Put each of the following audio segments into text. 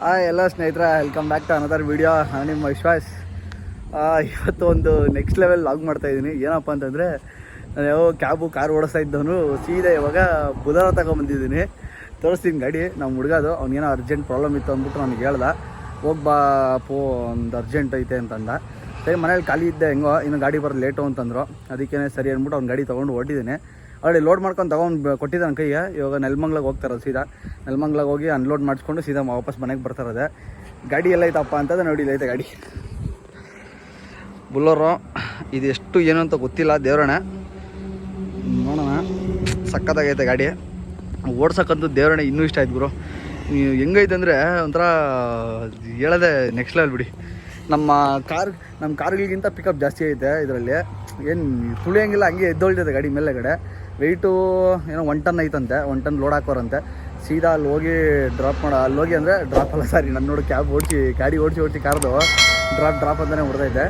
Hi ಎಲ್ಲ ಸ್ನೇಹಿತರ welcome back to another video ನಿಮ್ಮ ವಿಶ್ವಾಸ್. ಆ, ಇವತ್ತು ಒಂದು ನೆಕ್ಸ್ಟ್ ಲೆವೆಲ್ ಲಾಗ್ ಮಾಡ್ತಾ ಇದ್ದೀನಿ ಏನಪ್ಪ ಅಂತಂದರೆ ನಾನು ಯಾವ ಕ್ಯಾಬು ಕಾರ್ ಓಡಿಸ್ತಾ ಇದ್ದವನು ಸೀದಾ ಇವಾಗ ಬುಧವಾರ ತಗೊಂಬಂದಿದ್ದೀನಿ ತೋರಿಸ್ತೀನಿ ಗಾಡಿ ನಮ್ಮ ಹುಡುಗದು ಅವ್ನಿಗೇನೋ ಅರ್ಜೆಂಟ್ ಪ್ರಾಬ್ಲಮ್ ಇತ್ತು ಅಂದ್ಬಿಟ್ಟು ನನಗೆ ಹೇಳ್ದ. ಹೋಗಿ ಬಾ ಪೋ ಒಂದು ಅರ್ಜೆಂಟ್ ಐತೆ ಅಂತಂದ. ಸರಿ ಮನೇಲಿ ಖಾಲಿ ಇದ್ದೆ ಹೆಂಗೋ ಇನ್ನು ಗಾಡಿ ಬರೋದು ಲೇಟು ಅಂತಂದರು. ಅದಕ್ಕೇ ಸರಿ ಅಂದ್ಬಿಟ್ಟು ಅವ್ನ ಗಾಡಿ ತೊಗೊಂಡು ಹೊಟ್ಟಿದ್ದೀನಿ ಅಲ್ಲಿ ಲೋಡ್ ಮಾಡ್ಕೊಂಡು ತೊಗೊಂಡು ಕೊಟ್ಟಿದ್ದಾನೆ ಕೈಗೆ. ಇವಾಗ ನೆಲಮಂಗ್ಲಾಗ ಹೋಗ್ತಾರದು ಸೀದಾ. ನೆಲ್ಮಂಗ್ಲಾಗ ಹೋಗಿ ಅನ್ಲೋಡ್ ಮಾಡಿಸ್ಕೊಂಡು ಸೀದಾ ವಾಪಸ್ ಮನೆಗೆ ಬರ್ತಾರದೆ ಗಾಡಿ ಎಲ್ಲ ಐತಪ್ಪ ಅಂತಂದ್ರೆ ನೋಡಿ ಇಲ್ಲೈತೆ ಗಾಡಿ. ಬುಲ್ಲೋರು ಇದು ಎಷ್ಟು ಏನು ಅಂತ ಗೊತ್ತಿಲ್ಲ ದೇವ್ರಣ್ಣ. ನೋಡೋಣ. ಸಕ್ಕತ್ತಾಗೈತೆ ಗಾಡಿ. ಓಡ್ಸಕ್ಕಂತೂ ದೇವ್ರಣ್ಣ ಇನ್ನೂ ಇಷ್ಟ ಆಯ್ತು ಗುರು. ಹೆಂಗೈತೆ ಅಂದರೆ ಒಂಥರ ಹೇಳದೆ ನೆಕ್ಸ್ಟ್ ಲೆವೆಲ್ ಬಿಡಿ. ನಮ್ಮ ಕಾರ್, ನಮ್ಮ ಕಾರ್ಗಳಿಗಿಂತ ಪಿಕಪ್ ಜಾಸ್ತಿ ಐತೆ ಇದರಲ್ಲಿ. ಏನು ತುಳಿಯಂಗಿಲ್ಲ, ಹಂಗೆ ಎದ್ದೊಳ್ತೈತೆ ಗಾಡಿ ಮೇಲೆಗಡೆ. ವೆಯ್ಟು ಏನೋ ಒನ್ ಟನ್ ಐತಂತೆ ಒನ್ ಟನ್ ಲೋಡ್ ಹಾಕೋರಂತೆ. ಸೀದಾ ಅಲ್ಲಿ ಹೋಗಿ ಡ್ರಾಪ್ ಮಾಡೋ, ಅಲ್ಲಿ ಹೋಗಿ ಅಂದರೆ ಡ್ರಾಪ್ ಅಲ್ಲ ಸಾರಿ ನನ್ನ ನೋಡಿ ಕ್ಯಾಬ್ ಓಡಿಸಿ, ಗಾಡಿ ಓಡಿಸಿ ಓಡಿಸಿ ಕಾರ್ದು ಡ್ರಾಪ್ ಡ್ರಾಪ್ ಅಂತಲೇ ಹೊಡೆದೈತೆ.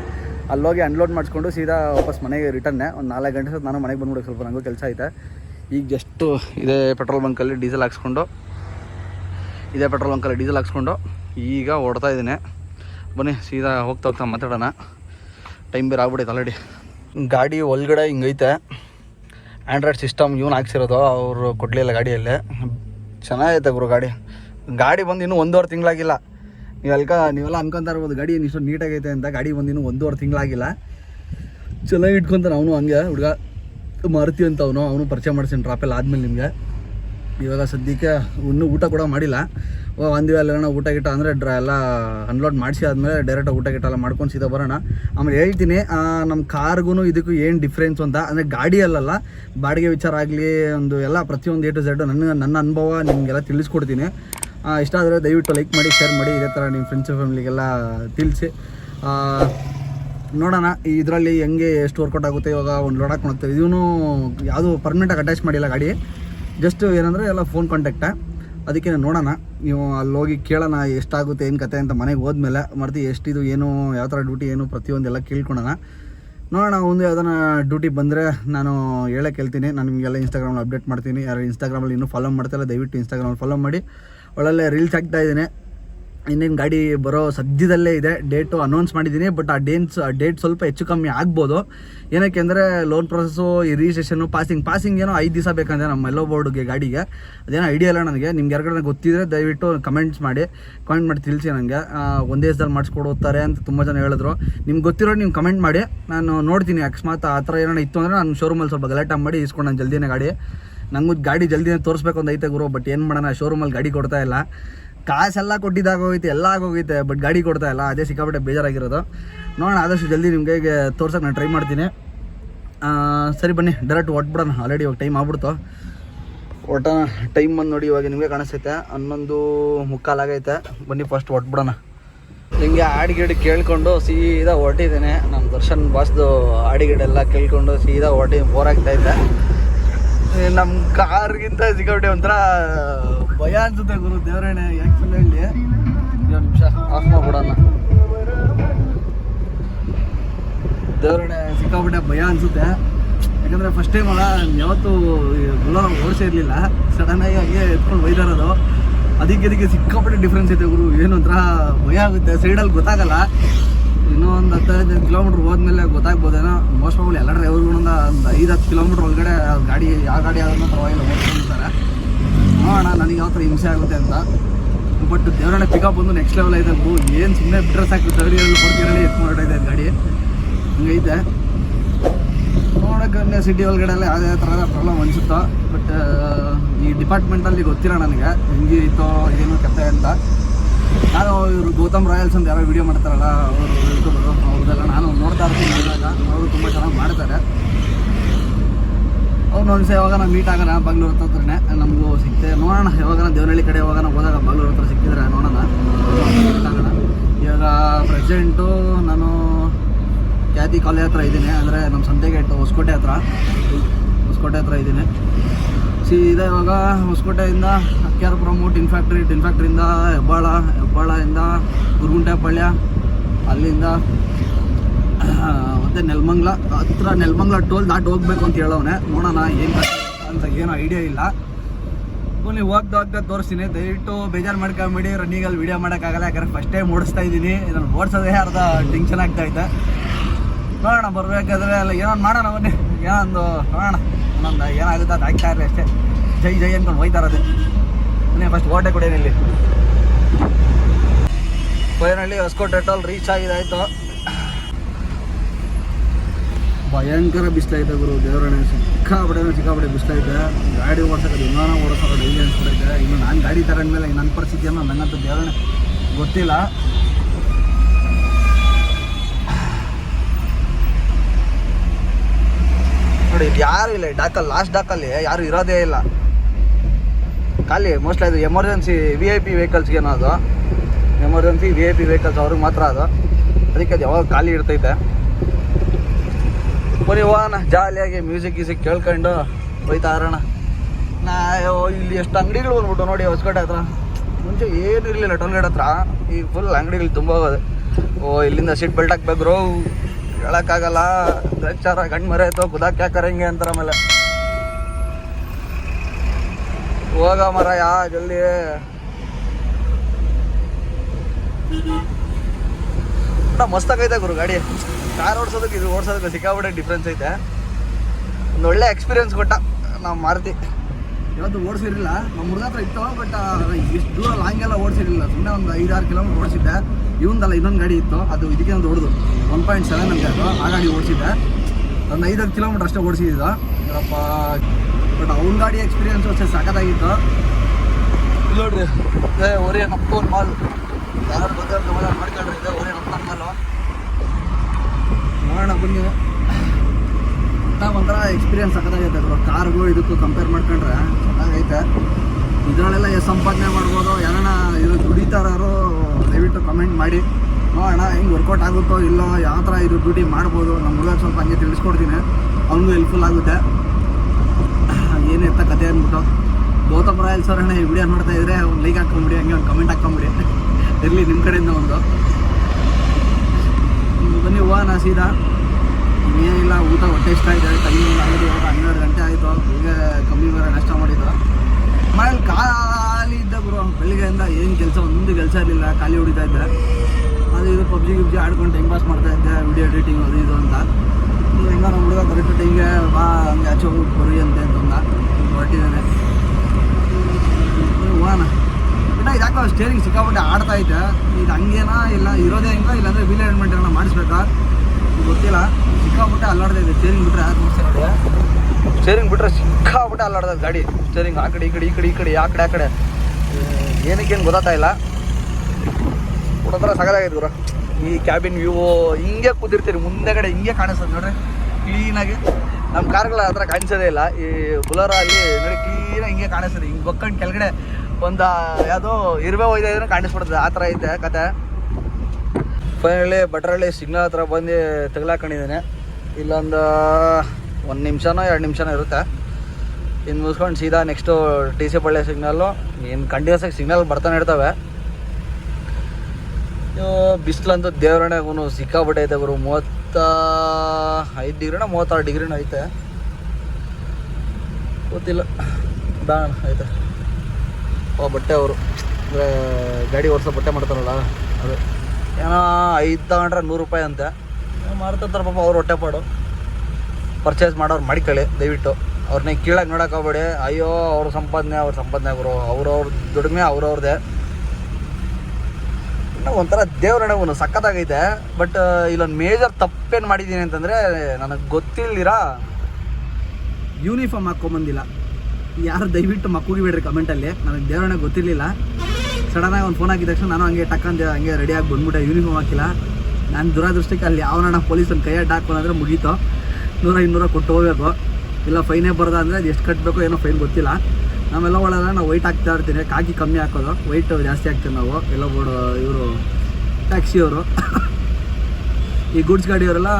ಅಲ್ಲೋಗಿ ಅನ್ಲೋಡ್ ಮಾಡಿಸ್ಕೊಂಡು ಸೀದಾ ವಾಪಸ್ ಮನೆಗೆ ರಿಟರ್ನೆ ಒಂದು ನಾಲ್ಕು ಗಂಟೆ ಹೊತ್ತು ನಾನು ಮನೆಗೆ ಬಂದ್ಬಿಡೋಕೆ ಸ್ವಲ್ಪ ನನಗೂ ಕೆಲಸ ಐತೆ. ಈಗ ಜಸ್ಟು ಇದೇ ಪೆಟ್ರೋಲ್ ಬಂಕಲ್ಲಿ ಡೀಸೆಲ್ ಹಾಕ್ಸ್ಕೊಂಡು, ಇದೇ ಪೆಟ್ರೋಲ್ ಬಂಕಲ್ಲಿ ಡೀಸೆಲ್ ಹಾಕ್ಸ್ಕೊಂಡು ಈಗ ಓಡ್ತಾ ಇದ್ದೀನಿ. ಬನ್ನಿ, ಸೀದಾ ಹೋಗ್ತಾ ಹೋಗ್ತಾ ಮಾತಾಡೋಣ. ಟೈಮ್ ಬೇರೆ ಆಗ್ಬಿಡೈತೆ ಆಲ್ರೆಡಿ ಗಾಡಿ ಒಳಗಡೆ ಹಿಂಗೈತೆ. ಆ್ಯಂಡ್ರಾಯ್ಡ್ ಸಿಸ್ಟಮ್ ಇವನು ಹಾಕ್ಸಿರೋದು ಅವರು ಕೊಡಲಿಲ್ಲ ಗಾಡಿಯಲ್ಲಿ. ಚೆನ್ನಾಗೈತೆ ಗುರು ಗಾಡಿ. ಗಾಡಿ ಬಂದು ಇನ್ನೂ ಒಂದೂವರೆ ತಿಂಗಳಾಗಿಲ್ಲ. ನೀವು ಅಲ್ಕ ನೀವೆಲ್ಲ ಅನ್ಕೊಂತಾ ಇರ್ಬೋದು, ಗಾಡಿ ಇಷ್ಟು ನೀಟಾಗೈತೆ ಅಂತ. ಗಾಡಿ ಬಂದು ಇನ್ನೂ ಒಂದೂವರೆ ತಿಂಗಳಾಗಿಲ್ಲ. ಚೆನ್ನಾಗಿ ಇಟ್ಕೊಂತಾನೆ ಅವನು ಹಂಗೆ. ಹುಡುಗ ಮಾರುತಿ ಅಂತ ಅವನು. ಅವನು ಪರಿಚಯ ಮಾಡ್ತೀನಿ ಟ್ರಾಪೆಲ್ಲ ಆದಮೇಲೆ ನಿಮಗೆ. ಇವಾಗ ಸದ್ಯಕ್ಕೆ ಇನ್ನೂ ಊಟ ಕೂಡ ಮಾಡಿಲ್ಲ. ಒಂದು ಅಲ್ಲೇನೋ ಊಟ ಗಿಟ ಅಂದರೆ ಡ್ರ ಎಲ್ಲ ಅನ್ಲೋಡ್ ಮಾಡಿಸಿ ಆದಮೇಲೆ ಡೈರೆಕ್ಟಾಗಿ ಊಟ ಗಿಟ ಎಲ್ಲ ಮಾಡ್ಕೊಂಡು ಸೀದಾ ಬರೋಣ. ಆಮೇಲೆ ಹೇಳ್ತೀನಿ ನಮ್ಮ ಕಾರ್ಗೂ ಇದಕ್ಕೂ ಏನು ಡಿಫ್ರೆನ್ಸ್ ಅಂತ, ಅಂದರೆ ಅಲ್ಲಲ್ಲ, ಬಾಡಿಗೆ ವಿಚಾರ ಆಗಲಿ, ಒಂದು ಎಲ್ಲ ಪ್ರತಿಯೊಂದು ಟು ಝೆಡ್ ನನ್ನ ನನ್ನ ಅನುಭವ ನಿಮಗೆಲ್ಲ ತಿಳಿಸ್ಕೊಡ್ತೀನಿ. ಇಷ್ಟ ಆದರೆ ದಯವಿಟ್ಟು ಲೈಕ್ ಮಾಡಿ ಶೇರ್ ಮಾಡಿ, ಇದೇ ಥರ ನಿಮ್ಮ ಫ್ರೆಂಡ್ಸ್ ಫ್ಯಾಮಿಲಿಗೆಲ್ಲ ತಿಳಿಸಿ. ನೋಡೋಣ ಇದರಲ್ಲಿ ಹೆಂಗೆ, ಎಷ್ಟು ವರ್ಕೌಟ್ ಆಗುತ್ತೆ, ಇವಾಗ ಒಂದು ಲೋಡ್ ಹಾಕೊಂಡು ಹೋಗ್ತೀವಿ. ಇದೂ ಯಾವುದು ಪರ್ಮನೆಂಟಾಗಿ ಅಟ್ಯಾಚ್ ಮಾಡಿಲ್ಲ ಗಾಡಿ. ಜಸ್ಟ್ ಏನಂದರೆ ಎಲ್ಲ ಫೋನ್ ಕಾಂಟ್ಯಾಕ್ಟ ಅದಕ್ಕೆ ನೋಡೋಣ. ನೀವು ಅಲ್ಲಿ ಹೋಗಿ ಕೇಳೋಣ, ಎಷ್ಟಾಗುತ್ತೆ, ಏನು ಕತೆ ಅಂತ ಮನೆಗೆ ಹೋದ್ಮೇಲೆ ಮರ್ತಿ ಎಷ್ಟಿದು, ಏನು, ಯಾವ ಥರ ಡ್ಯೂಟಿ ಏನು ಪ್ರತಿಯೊಂದೆಲ್ಲ ಕೇಳ್ಕೊಳೋಣ. ನೋಡೋಣ, ಒಂದು ಯಾವ್ದಾನ ಡ್ಯೂಟಿ ಬಂದರೆ ನಾನು ಹೇಳಕ್ಕೆ ಹೇಳ್ತೀನಿ. ನಾನು ನಿಮಗೆಲ್ಲ ಇನ್ಸ್ಟಾಗ್ರಾಮಲ್ಲಿ ಅಪ್ಡೇಟ್ ಮಾಡ್ತೀನಿ. ಯಾರು ಇನ್ಸ್ಟಾಗ್ರಾಮಲ್ಲಿ ಇನ್ನೂ ಫಾಲೋ ಮಾಡ್ತಾಯಿಲ್ಲ ದಯವಿಟ್ಟು ಇನ್ಸ್ಟಾಗ್ರಾಮಲ್ಲಿ ಫಾಲೋ ಮಾಡಿ. ಒಳ್ಳೊಳ್ಳೆ ರೀಲ್ಸ್ ಹಾಕ್ತಾ ಇದ್ದೀನಿ. ಇನ್ನೇನು ಗಾಡಿ ಬರೋ ಸದ್ಯದಲ್ಲೇ ಇದೆ ಡೇಟು ಅನೌನ್ಸ್ ಮಾಡಿದ್ದೀನಿ ಬಟ್ ಆ ಡೇನ್ಸ್ ಆ ಡೇಟ್ ಸ್ವಲ್ಪ ಹೆಚ್ಚು ಕಮ್ಮಿ ಆಗ್ಬೋದು. ಏನಕ್ಕೆ ಅಂದರೆ ಲೋನ್ ಪ್ರೊಸೆಸ್ಸು ಈ ರಿಜಿಸ್ಟ್ರೇಷನು ಪಾಸಿಂಗ್ ಪಾಸಿಂಗ್ ಏನೋ ಐದು ದಿವಸ ಬೇಕಂದರೆ ನಮ್ಮ ಎಲ್ಲೋ ಬೋರ್ಡ್ಗೆ ಗಾಡಿಗೆ. ಅದೇನೋ ಐಡಿಯಾ ಇಲ್ಲ ನನಗೆ, ನಿಮ್ಗೆ ಯಾರಿಗಾರ ಗೊತ್ತಿದ್ರೆ ದಯವಿಟ್ಟು ಕಮೆಂಟ್ಸ್ ಮಾಡಿ ಕಮೆಂಟ್ ಮಾಡಿ ತಿಳಿಸಿ ನನಗೆ ಒಂದೇ ದಿವಸದಲ್ಲಿ ಮಾಡಿಸ್ಕೊಡುತ್ತಾರೆ ಅಂತ ತುಂಬ ಜನ ಹೇಳಿದ್ರು. ನಿಮ್ಗೆ ಗೊತ್ತಿರೋ ನೀವು ಕಮೆಂಟ್ ಮಾಡಿ, ನಾನು ನೋಡ್ತೀನಿ ಅಕಸ್ಮಾತ್ ಆ ಥರ ಏನೋ ಇತ್ತು ಅಂದರೆ ನಾನು ಶೋರೂಮಲ್ಲಿ ಸ್ವಲ್ಪ ಗಲಾಟೆ ಮಾಡಿ ಇಸ್ಕೊಂಡು ನಾನು ಜಲ್ದಿನೇ ಗಾಡಿ. ನಂಗೂ ಗಾಡಿ ಜಲ್ದಿನೇ ತೋರಿಸ್ಬೇಕು ಅಂತ ಐತೆ ಗುರು ಬಟ್ ಏನು ಮಾಡೋಣ ಶೋರೂಮಲ್ಲಿ ಗಾಡಿ ಕೊಡ್ತಾ ಇಲ್ಲ. ಕಾಸೆಲ್ಲ ಕೊಟ್ಟಿದ್ದಾಗೋಗೈತೆ ಎಲ್ಲ ಆಗೋಗೈತೆ ಬಟ್ ಗಾಡಿ ಕೊಡ್ತಾ ಇಲ್ಲ, ಅದೇ ಸಿಕ್ಕಾಪಟ್ಟೆ ಬೇಜಾರಾಗಿರೋದು. ನೋಡೋಣ, ಆದಷ್ಟು ಜಲ್ದಿ ನಿಮ್ಗೆ ಹೇಗೆ ತೋರ್ಸೋಕೆ ನಾನು ಟ್ರೈ ಮಾಡ್ತೀನಿ. ಸರಿ ಬನ್ನಿ ಡೈರೆಕ್ಟ್ ಹೊಟ್ಬಿಡೋಣ ಆಲ್ರೆಡಿ ಇವಾಗ ಟೈಮ್ ಆಗ್ಬಿಡ್ತು. ಒಟ್ಟ ಟೈಮ್ ಬಂದು ನೋಡಿ ಇವಾಗ ನಿಮಗೆ ಕಾಣಿಸ್ತೈತೆ. ಹನ್ನೊಂದು ಮುಕ್ಕಾಲಾಗೈತೆ ಬನ್ನಿ ಫಸ್ಟ್ ಹೊಟ್ಬಿಡೋಣ ಹಿಂಗೆ ಹಾಡಿಗಿಡಿ ಕೇಳ್ಕೊಂಡು ಸೀದಾ ಹೊರಟಿದ್ದೀನಿ. ನಮ್ಮ ದರ್ಶನ್ ಬಾಸ್ದು ಹಾಡಿಗಿಡೆಲ್ಲ ಕೇಳ್ಕೊಂಡು ಸೀದಾ ಹೊರಟಿ ಬೋರ್ ಆಗ್ತಾಯಿದ್ದೆ ನಮ್ಮ ಕಾರ್ಗಿಂತ ಸಿಕ್ಕಾಪಟ್ಟೆ ಒಂಥರ ಭಯ ಅನ್ಸುತ್ತೆ ಗುರು ದೇವರೇಣೆ ಯಾಕೆ ಫುಲ್ ಹೇಳಿ ಒಂದು ನಿಮಿಷ ಆಫ್ ಮಾಡ್ಬಿಡೋಣ. ದೇವರಣೆ ಸಿಕ್ಕಾಬಿಟ್ಟೆ ಭಯ ಅನ್ಸುತ್ತೆ. ಯಾಕಂದ್ರೆ ಫಸ್ಟ್ ಟೈಮ್ ಅಲ್ಲ ಯಾವತ್ತೂ ಬುಲೋ ಓಡಿಸಿರ್ಲಿಲ್ಲ ಸಡನ್ ಆಗಿ ಹಾಗೆ ಎತ್ಕೊಂಡು ಒಯ್ದಾರದು ಅದಕ್ಕೆ ಅದಕ್ಕೆ ಸಿಕ್ಕಾಪಟ್ಟೆ ಡಿಫ್ರೆನ್ಸ್ ಐತೆ ಗುರು. ಏನು ಒಂಥರ ಭಯ ಆಗುತ್ತೆ. ಸೈಡಲ್ಲಿ ಗೊತ್ತಾಗಲ್ಲ. ಇನ್ನೂ ಒಂದು ಹತ್ತು ಹದಿನೈದು ಕಿಲೋಮೀಟ್ರ್ ಹೋದ್ಮೇಲೆ ಗೊತ್ತಾಗ್ಬೋದೇನೋ. ಮೋಸ್ಟ್ ಆಫ್ ಎಲ್ಲ ಡ್ರೈವರ್ಗಳಿಂದ ಒಂದು ಒಂದು ಐದು ಹತ್ತು ಕಿಲೋಮೀಟ್ರ್ ಒಳಗಡೆ ಗಾಡಿ ಯಾವ ಗಾಡಿ ಆದ್ರೂ ಪರವಾಗಿಲ್ಲ ಓಡ್ಕೊಂಡಿರ್ತಾರೆ ನೋಡೋಣ ನನಗೆ ಯಾವ ಥರ ಹಿಂಸೆ ಆಗುತ್ತೆ ಅಂತ. ಬಟ್ ದೇವರಣ್ಣ ಪಿಕಪ್ ಬಂದು ನೆಕ್ಸ್ಟ್ ಲೆವೆಲ್ ಐತೆ ಅದು ಏನು ಸುಮ್ಮನೆ ಬಿಟ್ರೆ ಸಾಕು ತಗಡಿಯಲ್ಲಿ ಕೊಡ್ತೀರಲ್ಲಿ ಎತ್ಕೊಂಡು ಇದೆ ಗಾಡಿ. ಹಂಗೈತೆ. ನೋಡೋಕೆ ಸಿಟಿ ಒಳಗಡೆ ಎಲ್ಲ ಯಾವುದೇ ಥರ ಪ್ರಾಬ್ಲಮ್ ಅನಿಸುತ್ತೋ. ಬಟ್ ಈ ಡಿಪಾರ್ಟ್ಮೆಂಟಲ್ಲಿ ಗೊತ್ತಿಲ್ಲ ನನಗೆ ಹೆಂಗೆ ಇತ್ತೋ, ಏನು ಕತೆ ಅಂತ. ನಾನು ಇವರು ಗೌತಮ್ ರಾಯಲ್ಸ್ ಅಂತ ಯಾರೋ ವಿಡಿಯೋ ಮಾಡ್ತಾರಲ್ಲ, ಅವರು ಯೂಟ್ಯೂಬರು ಅವ್ರದ್ದೆಲ್ಲ ನಾನು ನೋಡ್ತಾ ಇರ್ತೀನಿ ಅವರು ತುಂಬ ಚೆನ್ನಾಗಿ ಮಾಡ್ತಾರೆ. ಅವ್ರನ್ನ ಒಂದ್ಸ ಯಾವಾಗ ಮೀಟ್ ಆಗೋಣ ಬಾಗ್ಲೂರ್ ಹತ್ರನೇ. ನಮಗೂ ಸಿಕ್ತೆ ನೋಡೋಣ ಯಾವಾಗ ದೇವನಹಳ್ಳಿ ಕಡೆ ಯಾವಾಗ ಹೋದಾಗ ಬಂಗ್ಳೂರು ಹತ್ರ ಸಿಕ್ಕಿದ್ರೆ ನೋಡೋಣ. ಇವಾಗ ಪ್ರೆಸೆಂಟು ನಾನು ಖ್ಯಾತಿ ಕಾಲೇಜ್ ಹತ್ರ ಇದ್ದೀನಿ, ಅಂದರೆ ನಮ್ಮ ಸಂತೆಗೇಟು ಹೊಸಕೋಟೆ ಹತ್ರ. ಹೊಸಕೋಟೆ ಹತ್ರ ಇದ್ದೀನಿ. ಸೀದಾ ಇವಾಗ ಹೊಸಕೋಟೆಯಿಂದ ಅಕ್ಕಿಯಾರಪುರಮು ಟಿನ್ ಫ್ಯಾಕ್ಟ್ರಿ ಟಿನ್ ಫ್ಯಾಕ್ಟ್ರಿಯಿಂದ ಹೆಬ್ಬಾಳ ಹೆಬ್ಬಾಳದಿಂದ ಗುರುಗುಂಟೆಪಾಳ್ಯ ಅಲ್ಲಿಂದ ಮತ್ತು ನೆಲಮಂಗ್ಲ, ಹತ್ರ ನೆಲಮಂಗ್ಲ ಟೋಲ್ ದಾಟ್ ಹೋಗ್ಬೇಕು ಅಂತ ಹೇಳೋನೆ ನೋಡೋಣ ಏನು ಅಂತ ಏನೋ ಐಡಿಯಾ ಇಲ್ಲ. ನೀವು ಹೋಗ್ತಾ ಹೋಗ್ತಾ ತೋರಿಸ್ತೀನಿ. ದಯವಿಟ್ಟು ಬೇಜಾರು ಮಾಡ್ಕೊಂಬಿಡಿ. ರನ್ನಿಂಗಲ್ಲಿ ವೀಡಿಯೋ ಮಾಡೋಕ್ಕಾಗಲ್ಲ. ಯಾಕಂದ್ರೆ ಫಸ್ಟ್ ಟೈಮ್ ಓಡಿಸ್ತಾ ಇದ್ದೀನಿ. ಇದನ್ನು ಓಡಿಸೋದೇ ಅರ್ಧ ಟೆನ್ಷನ್ ಆಗ್ತಾ ಐತೆ ನೋಡೋಣ, ಬರಬೇಕಾದ್ರೆ ಅಲ್ಲ ಏನೋ ಮಾಡೋಣ ಬನ್ನಿ. ಏನೊಂದು ನೋಡೋಣ. ಇನ್ನೊಂದು ಏನಾಗುತ್ತೆ ಅದು ಆಗ್ತಾ ಇರಲಿ ಅಷ್ಟೇ. ಜೈ ಜೈ ಅಂದ್ಕೊಂಡು ಹೋಯ್ತಾ ಇರೋದು. ಬನ್ನಿ ಫಸ್ಟ್ ಓಟೆ ಕೊಡೇನಿಲ್ಲಿ ಇಲ್ಲಿ. ಹೊಸಕೋಟೆ ಟೋಲ್ ರೀಚ್ ಆಗಿದಾಯ್ತು ಭಯಂಕರ ಬಿಸಿಲೈತೆ ಗುರು ದೇವರಣ್ಣ ಸಿಕ್ಕಾಪಟ್ಟೆ ಸಿಕ್ಕಾಪಟ್ಟೆ ಬಿಸಿಲೈತೆ ಗಾಡಿ ಓಡಿಸೋಕೆ ವಿಮಾನ ಓಡಿಸೋಕೆ ಡೈಲಿ ಅನ್ಸ್ಬಿಡೈತೆ. ಇನ್ನು ನಾನು ಗಾಡಿ ತಗೊಂಡ್ಮೇಲೆ ನನ್ನ ಪರಿಸ್ಥಿತಿ ಅನ್ನೋ ನನಗಂತೂ ದೇವರಣ್ಣ ಗೊತ್ತಿಲ್ಲ. ನೋಡಿ, ಇದು ಯಾರು ಇಲ್ಲ ಡಾಕಲ್ ಲಾಸ್ಟ್ ಡಾಕಲ್ಲಿ ಯಾರು ಇರೋದೇ ಇಲ್ಲ. ಖಾಲಿ ಮೋಸ್ಟ್ಲಿ ಅದು ಎಮರ್ಜೆನ್ಸಿ ವಿ ಐ ಪಿ ವೆಹಿಕಲ್ಸ್ಗೆ ಏನೋ ಅದು emergency V I P vehicles ಅವ್ರಿಗೆ ಮಾತ್ರ ಅದು. ಅದಕ್ಕೆ ಅದು ಯಾವಾಗ ಖಾಲಿ ಇರ್ತೈತೆ. ಹೋಗೋಣ ಜಾಲಿಯಾಗಿ ಮ್ಯೂಸಿಕ್ ಗೀಸಿಕ್ ಕೇಳ್ಕೊಂಡು ಹೋಯ್ತಾ ಇರೋಣ ನಾ ಇಲ್ಲಿ ಎಷ್ಟು ಅಂಗಡಿಗಳು ಬಂದ್ಬಿಟ್ಟು ನೋಡಿ ಹೊಸಕೋಟೆ ಹತ್ರ. ಮುಂಚೆ ಏನು ಇರಲಿಲ್ಲ ಟೋಲ್ಗೇಟ್ ಹತ್ರ. ಈಗ ಫುಲ್ ಅಂಗಡಿಗಳು ತುಂಬ ಹೋಗೋದು ಓ, ಇಲ್ಲಿಂದ ಸೀಟ್ ಬೆಲ್ಟ್ ಹಾಕ್ಬೇಕು ಹೇಳೋಕ್ಕಾಗಲ್ಲ. ದ್ರಕ್ಷಾರ ಗಂಡು ಮರ ಆಯ್ತು ಗುದಾಕ್ ಯಾಕಾರ ಹಿಂಗೆ ಅಂತಾರೆ ಆಮೇಲೆ. ಹೋಗ ಮರ ಯಾ ಜಲ್ದಿ ಮಸ್ತಾಗೈತೆ ಗುರು ಗಾಡಿ. ಕಾರ್ ಓಡಿಸೋದಕ್ಕೆ ಇದು ಓಡಿಸೋದಕ್ಕೆ ಸಿಕ್ಕಾಬಿಟ್ಟೆ ಡಿಫ್ರೆನ್ಸ್ ಐತೆ. ಒಂದು ಒಳ್ಳೆ ಎಕ್ಸ್ಪೀರಿಯನ್ಸ್ ಕೊಟ್ಟ ನಾವು ಮಾರುತಿ. ಇವತ್ತು ಓಡಿಸಿರಲಿಲ್ಲ. ನಮ್ಮ ಹುಡುಗ ಹತ್ರ ಇತ್ತು ಬಟ್ ಇಷ್ಟು ದೂರ ಲಾಂಗ್ ಎಲ್ಲ ಓಡಿಸಿರಲಿಲ್ಲ. ಸುಮ್ಮನೆ ಒಂದು ಐದಾರು ಕಿಲೋಮೀಟರ್ ಓಡಿಸಿದ್ದೆ. ಇವೊಂದಲ್ಲ ಇನ್ನೊಂದು ಗಾಡಿ ಇತ್ತು. ಅದು ಇದಕ್ಕೆ ಒಂದು ಹೊಡೆದು. ಒನ್ ಪಾಯಿಂಟ್ ಸೆವೆನ್ ಅಂತ ಅದು ಆ ಗಾಡಿ ಓಡಿಸಿದ್ದೆ. ಒಂದು ಐದಾರು ಕಿಲೋಮೀಟರ್ ಅಷ್ಟೇ ಓಡಿಸಿದ್ದು ಏನಪ್ಪ ಬಟ್ ಅವ್ನ ಗಾಡಿ ಎಕ್ಸ್ಪೀರಿಯನ್ಸ್ ಅಷ್ಟೇ ಸಖತ್ತಾಗಿತ್ತು. ನೋಡ್ರಿ ಏ ಒರೇ ನಪ್ಪನ್ ಮಾಲ್ ಯಾರು ಬಂದ್ರೆ ಮಾಡ್ಕೊಂಡ್ರಿ ಇದೆ ಒರೇ ನಪ್ಪನ್ ಮಾಲು ನೋಡೋಣ ಬನ್ನಿ ನಾವು ಒಂಥರ ಎಕ್ಸ್ಪೀರಿಯನ್ಸ್ ಸಕ್ಕದಾಗೈತೆ ಅದ್ರ ಕಾರ್ಗೂ ಇದಕ್ಕೂ ಕಂಪೇರ್ ಮಾಡ್ಕೊಂಡ್ರೆ ಚೆನ್ನಾಗೈತೆ ಇದರಲ್ಲೆಲ್ಲ ಸಂಪಾದನೆ ಮಾಡ್ಬೋದು ಯಾರಣ ಇದು ದುಡಿತಾರೋ ದಯವಿಟ್ಟು ಕಮೆಂಟ್ ಮಾಡಿ. ನೋಡೋಣ, ಹೆಂಗೆ ವರ್ಕೌಟ್ ಆಗುತ್ತೋ ಇಲ್ಲೋ, ಯಾವ ಥರ ಇದು ಡ್ಯೂಟಿ ಮಾಡ್ಬೋದು ನಮ್ಮ ಹುಡುಗ ಸ್ವಲ್ಪ ಹಂಗೆ ತಿಳಿಸ್ಕೊಡ್ತೀನಿ. ಅವನಿಗೂ ಹೆಲ್ಪ್ಫುಲ್ ಆಗುತ್ತೆ. ಏನಿರ್ತ ಕತೆ ಅಂದ್ಬಿಟ್ಟು. ಗೌತಮ್ ರಾಯಲ್ ಸರ್ ಅಣ್ಣ ಈ ವಿಡಿಯೋ ನೋಡ್ತಾ ಇದ್ರೆ ಒಂದು ಲೈಕ್ ಹಾಕೊಂಬಿಡಿ ಹಂಗೆ ಒಂದು ಕಮೆಂಟ್ ಹಾಕೊಂಬಿಡಿ ಇರಲಿ ನಿಮ್ಮ ಕಡೆಯಿಂದ ಒಂದು. ಬನ್ನಿ ನಾ ಸೀದಾ. ಏನಿಲ್ಲ ಊಟ ಹೊಟ್ಟೆ ಇಷ್ಟ ಇದೆ ಟೈಮ್ ಆಗಿದೆ, ಇವಾಗ ಹನ್ನೆರಡು ಗಂಟೆ ಆಯಿತು ಈಗ ಕಮ್ಮಿ ಬರ ನಷ್ಟ ಮಾಡಿದ್ರು ಮನೇಲಿ ಖಾಲಿ ಇದ್ದ ಗುರು ಬೆಳಿಗ್ಗೆಯಿಂದ ಏನು ಕೆಲಸ, ಒಂದು ಕೆಲಸ ಇರಲಿಲ್ಲ, ಖಾಲಿ ಹೊಡಿತಾ ಇದ್ದೆ. ಅದು ಇದು ಪಬ್ಜಿ ಗಿಬ್ಜಿ ಆಡ್ಕೊಂಡು ಟೈಮ್ ಪಾಸ್ ಮಾಡ್ತಾ ಇದ್ದೆ ವಿಡಿಯೋ ಎಡಿಟಿಂಗ್ ಅದು ಇದು ಅಂತ. ಹೆಂಗ ನಮ್ಮ ಹುಡುಗ ಕರೆಕ್ಟ್ ಟೈಮ್ಗೆ ಬಾ, ಹಂಗೆ ಆಚೆ ಹೋಗ್ಬಿಟ್ಟು ಬರಿ ಅಂತ ಅಂತಂದ. ಹೊರಟಿದ್ದಾನೆ. ಹೋಗೋಣ. ಬಟ್ ಇದು ಯಾಕೋ ಸ್ಟೇರಿಂಗ್ ಸಿಕ್ಕಾಪಟ್ಟೆ ಆಡ್ತಾ ಇದ್ದೆ. ಇದು ಹಂಗೇನಾ ಇಲ್ಲ, ಇರೋದೇ ಹೆಂಗ, ಇಲ್ಲಾಂದ್ರೆ ವೀಲ್ ಅರೇಂಜ್ಮೆಂಟ್ ಏನೋ ಮಾಡಿಸ್ಬೇಕಾ? ಗೊತ್ತಿಲ್ಲ ಸಿಕ್ಕಾಬಿಟ್ಟೆ ಅಲ್ಲಾಡ್ದಿದೆ ಸ್ಟೇರಿಂಗ್ ಬಿಟ್ರೆ ಸ್ಟೇರಿಂಗ್ ಬಿಟ್ರೆ ಸಿಕ್ಕಾಪಟ್ಟೆ ಅಲ್ಲಾಡ್ದೆ ಗಾಡಿ. ಸ್ಟೇರಿಂಗ್ ಆ ಕಡೆ, ಈ ಕಡೆ ಈ ಕಡೆ ಈ ಕಡೆ, ಆ ಕಡೆ ಆ ಕಡೆ. ಏನಕ್ಕೇನು ಗೊತ್ತಾಗ್ತಾ ಇಲ್ಲ. ಕೂಡ ಸಗದಾಗೈತೆ ಗುರು. ಈ ಕ್ಯಾಬಿನ್ ವ್ಯೂ ಹಿಂಗೆ ಕೂತಿರ್ತೀರಿ, ಮುಂದೆ ಕಡೆ ಹಿಂಗೆ ಕಾಣಿಸ್ತದೆ ನೋಡ್ರಿ. ಕ್ಲೀನಾಗಿ ನಮ್ಮ ಕಾರ್ಗಳ ಹತ್ರ ಕಾಣಿಸೋದೇ ಇಲ್ಲ. ಈ ಬುಲರ ಅಲ್ಲಿ ನೋಡಿ ಕ್ಲೀನಾಗಿ ಹಿಂಗೆ ಕಾಣಿಸ್ತದೆ. ಹಿಂಗೆ ಬಕ್ಕಂಡು ಕೆಳಗಡೆ ಒಂದು, ಯಾವುದೋ ಇರುವೆ ಒಯ್ದ ಕಾಣಿಸ್ಬಿಡ್ತದೆ. ಆ ಥರ ಐತೆ ಕತೆ. ಫೈನಲಿ ಭಟ್ರಳ್ಳಿ ಸಿಗ್ನಲ್ ಹತ್ರ ಬಂದು ತಗಲಾಕೊಂಡಿದ್ದೇನೆ. ಇಲ್ಲೊಂದು ಒಂದು ನಿಮಿಷನೋ ಎರಡು ನಿಮಿಷನೋ ಇರುತ್ತೆ. ಇನ್ನು ಮುಗಿಸ್ಕೊಂಡು ಸೀದಾ next T C Palli signal ಇನ್ನು ಕಂಟಿನ್ಯೂಸ್ ಆಗಿ ಸಿಗ್ನಲ್ ಬರ್ತಾನೆ ಇರ್ತವೆ. ಬಿಸಿಲಂತೂ ದೇವರಣೆಗೂ ಸಿಕ್ಕಾಬಿಟ್ಟೆ ಐತೆ ಗುರು. ಮೂವತ್ತ ಐದು ಡಿಗ್ರಿನ ಮೂವತ್ತಾರು ಡಿಗ್ರಿನ ಐತೆ. ಗೊತ್ತಿಲ್ಲ. ಬ್ಯಾಣ ಐತೆ. ಓ, ಬಟ್ಟೆ ಅವರು. ಅಂದರೆ ಗಾಡಿ ಓಡಿಸೋ ಬಟ್ಟೆ ಮಾಡ್ತಾರಲ್ಲ, ಅದು. ಏನೋ ಐದು ತಗೊಂಡ್ರೆ ನೂರು ರೂಪಾಯಿ ಅಂತೆ. ಮಾರ್ತಿರ್ತಾರೆ ಪಾಪ ಅವ್ರು ಹೊಟ್ಟೆಪಾಡು ಪರ್ಚೇಸ್ ಮಾಡೋರು ಮಾಡಿಕೊಳ್ಳಿ ದಯವಿಟ್ಟು. ಅವ್ರನ್ನ ಕೀಳಾಗಿ ಹೋಗ್ಬೇಡಿ. ಅಯ್ಯೋ, ಅವ್ರ ಸಂಪಾದನೆ ಅವ್ರ ಸಂಪಾದನೆ ಅವರು ಅವ್ರವ್ರ ದುಡಿಮೆ ಅವ್ರವ್ರದ್ದೇ ಇನ್ನೂ ಒಂಥರ ದೇವ್ರಣೆಗೂ ಸಖತ್ತಾಗೈತೆ. ಬಟ್ ಇಲ್ಲೊಂದು ಮೇಜರ್ ತಪ್ಪೇನು ಮಾಡಿದ್ದೀನಿ ಅಂತಂದರೆ, ನನಗೆ ಗೊತ್ತಿಲ್ದಿರ? ಯೂನಿಫಾರ್ಮ್ ಹಾಕ್ಕೊಂಬಂದಿಲ್ಲ ಯಾರು ದಯವಿಟ್ಟು ಮಕ್ಕಳಿಗೆ ಬಿಡ್ರಿ ಕಮೆಂಟಲ್ಲಿ ನನಗೆ ದೇವರಣೆ ಗೊತ್ತಿರಲಿಲ್ಲ. ಸಡನ್ನಾಗಿ ಒಂದು ಫೋನ್ ಹಾಕಿದ ತಕ್ಷಣ ನಾನು ಹಂಗೆ ಟಕ್ಕಂತ ಹಂಗೆ ಆಗಿ ಬಂದ್ಬಿಟ್ಟೆ ಯೂನಿಫಾರ್ಮ್ ಹಾಕಿಲ್ಲ. ನಾನು ದುರಾದೃಷ್ಟಕ್ಕೆ ಅಲ್ಲಿ ಯಾವನಣ್ಣ ಪೊಲೀಸನ್ನು ಕೈ ಅಡ್ಡ ಹಾಕೊಂಡ್ರೆ ಮುಗೀತು. ನೂರ ಇನ್ನೂರ ಕೊಟ್ಟು ಹೋಗ್ಬೇಕು. ಇಲ್ಲ ಫೈನೇ ಬರೋದ ಅಂದರೆ ಅದು ಎಷ್ಟು ಕಟ್ಟಬೇಕು ಏನೋ ಫೈನ್ ಗೊತ್ತಿಲ್ಲ. ನಾವೆಲ್ಲ ಒಳ್ಳೆಲ್ಲ ನಾವು ವೈಟ್ ಹಾಕ್ತಾ ಇರ್ತೀನಿ. ಕಾಕಿ ಕಮ್ಮಿ ಹಾಕೋದು. ವೈಟ್ ಜಾಸ್ತಿ ಹಾಕ್ತೀವಿ ನಾವು. ಎಲ್ಲ ಬೋರ್ಡ್, ಇವರು ಟ್ಯಾಕ್ಸಿಯವರು ಈ ಗೂಡ್ಸ್ ಗಾಡಿಯವರೆಲ್ಲ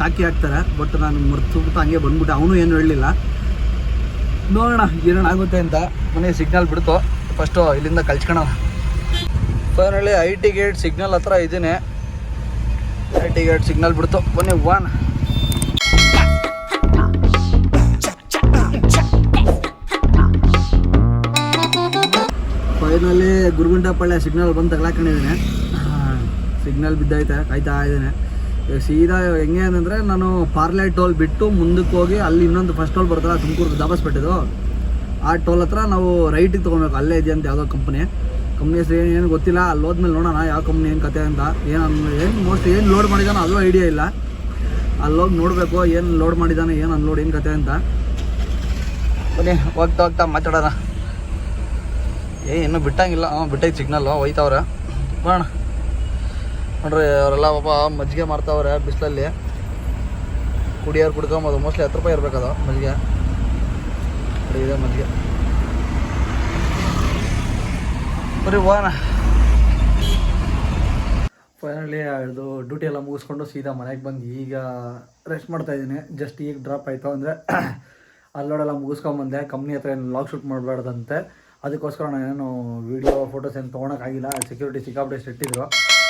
ಕಾಕಿ ಹಾಕ್ತಾರೆ. ಬಟ್ ನಾನು ಮರ್ತು ಹಂಗೆ ಬಂದ್ಬಿಟ್ಟೆ. ಅವನು ಏನು ಹೇಳಲಿಲ್ಲ. ನೋಡೋಣ, ಏನೇನು ಆಗುತ್ತೆ ಅಂತ. ಮನೆ ಸಿಗ್ನಲ್ ಬಿಡ್ತು. ಫಸ್ಟು ಇಲ್ಲಿಂದ ಕಳ್ಸ್ಕೊಳ finally I T gate signal ಹತ್ರ ಇದ್ದೀನಿ. ಐ ಟಿ ಗೇಟ್ ಸಿಗ್ನಲ್ ಬಿಡ್ತು. ಬನ್ನಿ ಒನ್ ಫೈನಲಿ ಗುರುಗುಂಟಪಳ್ಳಿ ಸಿಗ್ನಲ್ ಬಂದು ತಗ್ಲಾಕೊಂಡಿದ್ದೀನಿ. ಸಿಗ್ನಲ್ ಬಿದ್ದೈತೆ, ಕಾಯ್ತಾ ಇದ್ದೀನಿ. ಸೀದಾ ಹೆಂಗೆ ಅಂತಂದರೆ ನಾನು ಪಾರ್ಲೆ ಟೋಲ್ ಬಿಟ್ಟು ಮುಂದಕ್ಕೆ ಹೋಗಿ ಅಲ್ಲಿ ಇನ್ನೊಂದು ಫಸ್ಟ್ ಟೋಲ್ ಬರ್ತಲ್ಲ ತುಮಕೂರು ದಾಬಸ್ಪೇಟೆದು. ಆ ಟೋಲ್ ಹತ್ರ ನಾವು ರೈಟಿಗೆ ತೊಗೊಬೇಕು. ಅಲ್ಲೇ ಇದೆ ಅಂತ ಯಾವುದೋ ಕಂಪ್ನಿ ಕಂಪ್ನಿ ಹೆಸರು ಏನು ಏನು ಗೊತ್ತಿಲ್ಲ. ಅಲ್ಲಿ ಹೋದ್ಮೇಲೆ ನೋಡೋಣ ಯಾವ ಕಂಪ್ನಿ ಏನು ಕತೆ ಅಂತ. ಏನು ಏನು ಮೋಸ್ಟ್ ಏನು ಲೋಡ್ ಮಾಡಿದಾನೋ ಅದು ಐಡಿಯಾ ಇಲ್ಲ. ಅಲ್ಲಿ ಹೋಗಿ ನೋಡಬೇಕು ಏನು ಲೋಡ್ ಮಾಡಿದಾನೆ, ಏನು ಅನ್ಲೋಡ್ ಏನು ಕತೆ ಅಂತ. ಬನ್ನಿ, ಹೋಗ್ತಾ ಹೋಗ್ತಾ ಮಾತಾಡೋಣ. ಏ, ಇನ್ನೂ ಬಿಟ್ಟಂಗಿಲ್ಲ. ಹಾಂ ಬಿಟ್ಟೈತೆ ಸಿಗ್ನಲ್ಲು ಹೋಯ್ತವ್ರೆ ಬರೋಣ ನೋಡ್ರಿ, ಅವರೆಲ್ಲ ಪಾಪ ಮಜ್ಜಿಗೆ ಮಾಡ್ತಾವ್ರೆ ಬಿಸಿಲಲ್ಲಿ. ಕುಡಿಯೋರು ಕುಡ್ಕೊಂಬೋದು. ಮೋಸ್ಟ್ಲಿ ಹತ್ತು ರೂಪಾಯಿ ಇರಬೇಕದು ಮಜ್ಜಿಗೆ. ನೋಡಿ ಇದೆ ಮಜ್ಜಿಗೆ ಬರೀ ಫೈನಲಿ ಇದು ಡ್ಯೂಟಿ ಎಲ್ಲ ಮುಗಿಸ್ಕೊಂಡು ಸೀದಾ ಮನೆಗೆ ಬಂದು ಈಗ ರೆಸ್ಟ್ ಮಾಡ್ತಾ ಇದ್ದೀನಿ. ಜಸ್ಟ್ ಈಗ ಡ್ರಾಪ್ ಆಯಿತು ಅಂದರೆ ಅಲ್ಲೋಡೆಲ್ಲ ಮುಗಿಸ್ಕೊಂಬಂದೆ ಕಂಪ್ನಿ ಹತ್ರ ಏನು ಲಾಗ್ ಶೂಟ್ ಮಾಡಬಾರ್ದಂತೆ. ಅದಕ್ಕೋಸ್ಕರ ನಾನೇನು ವೀಡಿಯೋ ಫೋಟೋಸ್ ಏನು ತೊಗೊಳಕ್ಕಾಗಿಲ್ಲ ಸೆಕ್ಯೂರಿಟಿ ಸಿಕ್ಕಾಪಟ್ಟೆ ಇಟ್ಟಿದ್ರು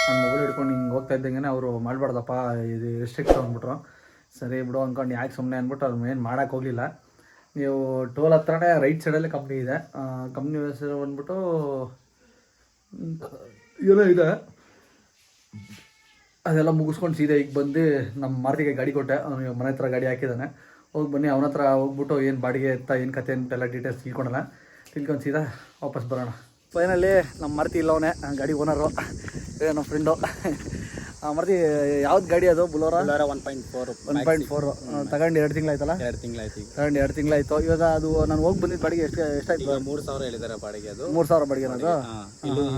ನಾನು ಮೊಬೈಲ್ ಹಿಡ್ಕೊಂಡು ಹಿಂಗೆ ಹೋಗ್ತಾ ಇದ್ದಂಗೆ ಅವರು ಮಾಡಬಾರ್ದಪ್ಪ, ಇದು ರೆಸ್ಟ್ರಿಕ್ಟ್ ಅಂದ್ಬಿಟ್ರು ಸರಿ ಬಿಡು ಅಂದ್ಕೊಂಡು ಯಾಕೆ ಸುಮ್ಮನೆ ಅಂದ್ಬಿಟ್ಟು ಅವ್ರು ಏನು ಮಾಡೋಕ್ಕೆ ಹೋಗಲಿಲ್ಲ. ನೀವು ಟೋಲ್ ಹತ್ರನೇ ರೈಟ್ ಸೈಡಲ್ಲಿ ಕಂಪ್ನಿ ಇದೆ. ಕಂಪ್ನಿ ಹೆಸರು ಬಂದ್ಬಿಟ್ಟು ಏನೋ ಇದೆ. ಅದೆಲ್ಲ ಮುಗಿಸ್ಕೊಂಡು ಸೀದಾ ಈಗ ಬಂದು ನಮ್ಮ ಮಾರುತಿಗೆ ಗಾಡಿ ಕೊಟ್ಟೆ. ಅವನು ಮನೆ ಹತ್ರ ಗಾಡಿ ಹಾಕಿದ್ದಾನೆ ಹೋಗಿ ಬನ್ನಿ, ಅವನ ಹತ್ರ ಹೋಗ್ಬಿಟ್ಟು ಏನು ಬಾಡಿಗೆ ಎತ್ತ ಏನು ಕತೆ ಅಂತೆಲ್ಲ ಡೀಟೇಲ್ಸ್ ತಿಳ್ಕೊಳಲ್ಲ ತಿಳ್ಕೊಂಡು ಸೀದಾ ವಾಪಸ್ ಬರೋಣ. ಫೈನಲ್ಲಿ ನಮ್ಮ ಮಾರುತಿ ಇಲ್ಲವನೇ ಗಾಡಿ ಓನರು ನಮ್ಮ ಫ್ರೆಂಡು ಮರ್ತಿ ಯಾವ್ದು ಗಾಡಿ ಅದು ಬುಲೋರ? One point four one point four ತಗೊಂಡು ಎರಡು ತಿಂಗಳಾಯ್ತಲ್ಲ? ಎರಡು ತಿಂಗಳಾಯ್ತು ತಗೊಂಡು ಎರಡು ತಿಂಗಳಾಯ್ತು. ಇವಾಗ ಅದು ನಾನು ಹೋಗಿ ಬಂದಿದ್ದು ಬಾಡಿಗೆ ಎಷ್ಟು ಎಷ್ಟಾಯ್ತು? ಆಯ್ತು ಮೂರು ಸಾವಿರ ಹೇಳಿದ್ದಾರೆ ಬಾಡಿಗೆ ಅದು. ಮೂರು ಸಾವಿರ ಬಾಡಿಗೆ ಅದು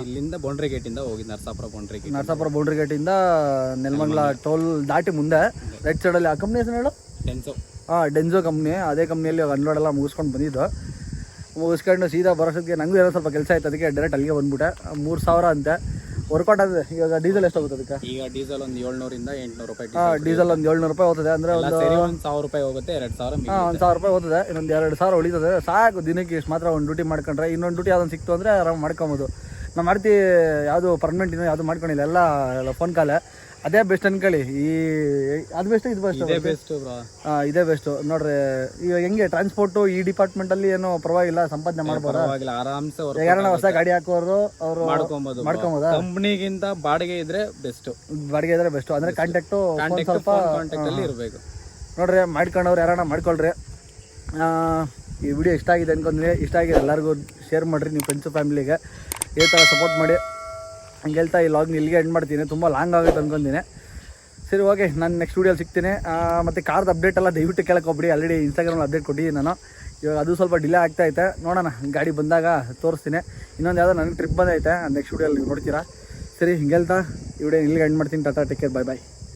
ಇಲ್ಲಿಂದ ಬೌಂಡ್ರಿ ಗೇಟಿಂದ ಹೋಗಿ Narasapura boundary gate Narasapura boundary ಗೇಟಿಂದ Nelamangala toll ದಾಟಿ ಮುಂದೆ. ರೈಟ್ ಸೈಡಲ್ಲಿ ಆ ಕಂಪ್ನಿ ಹೆಸರು ಹೇಳು? ಡೆನ್ಸೋ ಹಾಂ ಡೆನ್ಸೋ ಕಂಪ್ನಿ ಅದೇ ಕಂಪ್ನಿಯಲ್ಲಿ ಅನ್ಲೋಡ್ ಎಲ್ಲ ಮುಗಿಸ್ಕೊಂಡು ಬಂದಿದ್ದು. ಮುಗಿಸ್ಕೊಂಡು ಸೀದಾ ಬರೋಷ್ಟೊತ್ತಿಗೆ ನನಗೂ ಏನೋ ಸ್ವಲ್ಪ ಕೆಲಸ ಆಯ್ತು ಅದಕ್ಕೆ ಡೈರೆಕ್ಟ್ ಅಲ್ಲಿಗೆ ಬಂದ್ಬಿಟ್ಟೆ. ಮೂರು ಸಾವಿರ ಅಂತೆ. ವರ್ಕೌಟ್ ಆಗಿದೆ ಇವಾಗ ಡೀಸೆಲ್ ಎಷ್ಟು ಹೋಗುತ್ತೆ ಅದಕ್ಕೆ? ಈಗ ಡೀಸೆಲ್ ಒಂದು ಏಳ್ನೂರಿಂದ ಎಂಟ್ನೂರು ರೂಪಾಯಿ ಹಾಂ ಡೀಸೆಲ್ ಒಂದು ಏಳ್ನೂರು ರೂಪಾಯಿ ಹೋಗ್ತದೆ ಅಂದರೆ ಒಂದು ಸಾವಿರ ರೂಪಾಯಿ ಹೋಗುತ್ತೆ ಎರಡು ಸಾವಿರ ಹಾಂ ಒಂದು ಸಾವಿರ ರೂಪಾಯಿ ಹೋಗ್ತದೆ ಇನ್ನೊಂದು ಎರಡು ಸಾವಿರ ಉಳಿತದೆ. ಸಾಕು ದಿನಕ್ಕೆ ಇಷ್ಟು ಮಾತ್ರ ಒಂದು ಡ್ಯೂಟಿ ಮಾಡ್ಕೊಂಡ್ರೆ. ಇನ್ನೊಂದು ಡ್ಯೂಟಿ ಯಾವ್ದೊಂದು ಸಿಕ್ತು ಅಂದರೆ ಆರಾಮ್ ಮಾಡ್ಕೊಬೋದು. ನಾವು ಮಾಡ್ತಿ ಯಾವುದು ಪರ್ಮನೆಂಟ್ ಇನ್ನೂ ಯಾವುದು ಮಾಡ್ಕೊಂಡಿಲ್ಲ ಎಲ್ಲ ಫೋನ್ ಕಾಲೇ. ಅದೇ ಬೆಸ್ಟ್ ಅನ್ಕೊಳ್ಳಿ. ಈ ಅದು ಬೆಸ್ಟ್ ಇದು ಬೆಸ್ಟ್ ಬೆಸ್ಟ್ ಹಾಂ ಇದೇ ಬೆಸ್ಟು ನೋಡ್ರಿ ಈಗ ಹೆಂಗೆ ಟ್ರಾನ್ಸ್ಪೋರ್ಟು ಈ ಡಿಪಾರ್ಟ್ಮೆಂಟಲ್ಲಿ ಏನು ಪರವಾಗಿಲ್ಲ ಸಂಪಾದನೆ ಮಾಡ್ಬೋದು? ಆರಾಮ್ಸೆ ಯಾರನ್ನ ಹೊಸ ಗಾಡಿ ಹಾಕೋರು ಅವರು ಮಾಡ್ಕೊಬೋದು ಮಾಡ್ಕೊಬೋದಾ? ಕಂಪ್ನಿಗಿಂತ ಬಾಡಿಗೆ ಇದ್ರೆ ಬೆಸ್ಟ್ ಬಾಡಿಗೆ ಇದ್ರೆ ಬೆಸ್ಟು ಅಂದರೆ ಕಾಂಟ್ಯಾಕ್ಟು ಸ್ವಲ್ಪ ಕಾಂಟ್ಯಾಕ್ಟ್ ಅಲ್ಲಿ ಇರಬೇಕು. ನೋಡ್ರಿ ಮಾಡ್ಕೊಂಡವ್ರು ಯಾರನ್ನ ಮಾಡ್ಕೊಳ್ರಿ. ಆ, ಈ ವಿಡಿಯೋ ಇಷ್ಟ ಆಗಿದೆ ಅನ್ಕೊಂಡ್ರೆ. ಇಷ್ಟ ಆಗಿದೆ ಎಲ್ಲರಿಗೂ ಶೇರ್ ಮಾಡಿರಿ ನಿಮ್ಮ ಫ್ರೆಂಡ್ಸು ಫ್ಯಾಮಿಲಿಗೆ ಇದೇ ಥರ ಸಪೋರ್ಟ್ ಮಾಡಿ. ಹಂಗೆ ಹೇಳ್ತಾ ಈ ಲಾಗ್ನ ಇಲ್ಲಿಗೆ ಎಂಡ್ ಮಾಡ್ತೀನಿ. ತುಂಬ ಲಾಂಗ್ ಆಗುತ್ತೆ ಅಂದ್ಕೊಂತೀನಿ ಸರಿ ಓಕೆ ನಾನು ನೆಕ್ಸ್ಟ್ ವೀಡಿಯೋಲಿ ಸಿಗ್ತೀನಿ. ಮತ್ತು ಮತ್ತೆ ಕಾರ್ದು ಅಪ್ಡೇಟ್ ಎಲ್ಲ ದಯವಿಟ್ಟು ಕೇಳಕ್ಕೆ ಹೋಗ್ಬಿಡಿ. ಆಲ್ರೆಡಿ ಇನ್ಸ್ಟಾಗ್ರಾಮಲ್ಲಿ ಅಪ್ಡೇಟ್ ಕೊಟ್ಟಿದ್ದೀನಿ ನಾನು. ಇವಾಗ ಅದು ಸ್ವಲ್ಪ ಡಿಲೇ ಆಗ್ತಾ ಐತೆ. ನೋಡೋಣ, ಗಾಡಿ ಬಂದಾಗ ತೋರಿಸ್ತೀನಿ. ಇನ್ನೊಂದು ಯಾವುದೋ ನನಗೆ ಟ್ರಿಪ್ ಬಂದೈತೆ. ನೆಕ್ಸ್ಟ್ ವೀಡಿಯೋಲಿ ನೋಡ್ತೀರಾ? ಸರಿ, ಹಿಂಗೆ ಹೇಳ್ತಾ. ಈ ವಿಡಿಯೋ ಇಲ್ಲಿಗೆ ಎಂಡ್ ಮಾಡ್ತೀನಿ. Tata take care bye bye